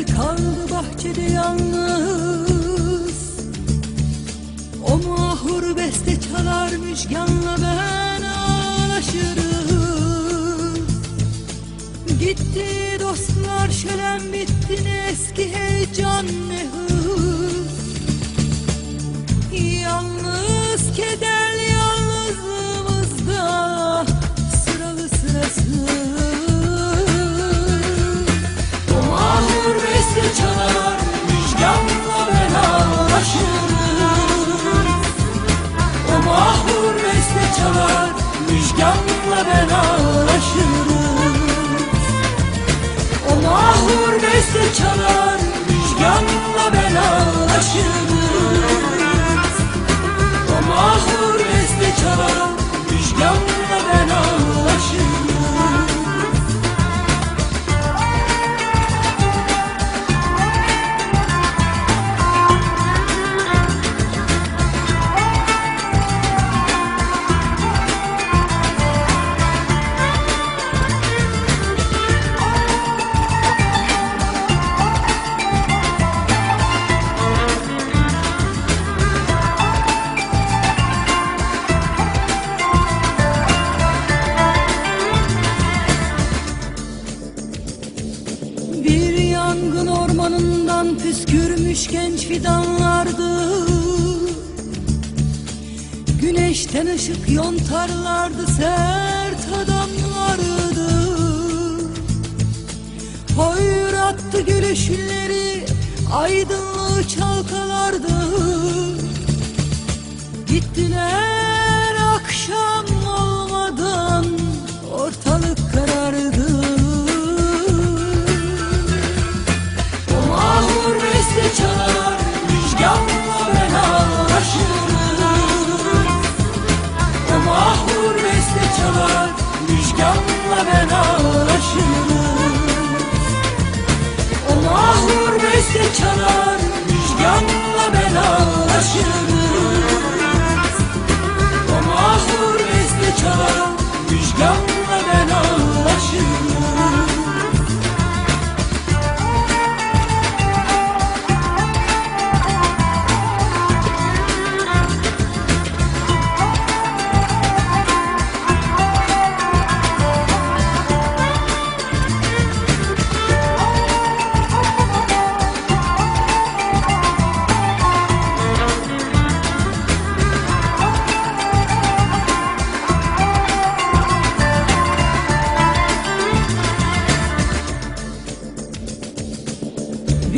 Şenlik dağıldı bir acı el kaldı bahçede yalnız. O mahur beste çalar müjganla ben ağlaşırım Gitti dostlar şölen bitti ne eski heyecan ne Yalnız keder yalnızlığımızda sıralı sırasız müjganla ben ağlaşırım. O mahur beste çalar müjganla ben ağlaşırım yangın ormanından püskürmüş genç fidanlardı. Güneşten ışık yontarlardı sert adamlardı. Hoyrattı gülüşleri aydınlığı çalkalardı. Gittiler beste çalar müjganla ben ağlaşırım O mahur beste çalar müjganla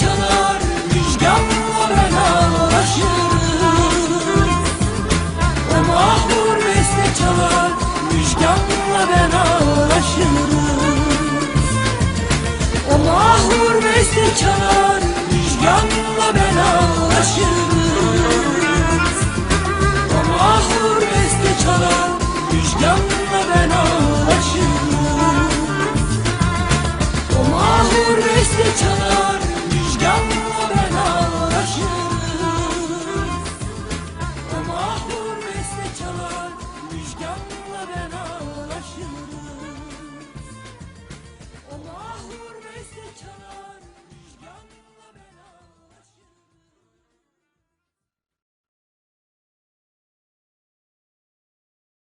çalar müjganla ben ağlaşırım. O mahur beste çalar müjganla ben ağlaşırım. O mahur beste çalar Lord.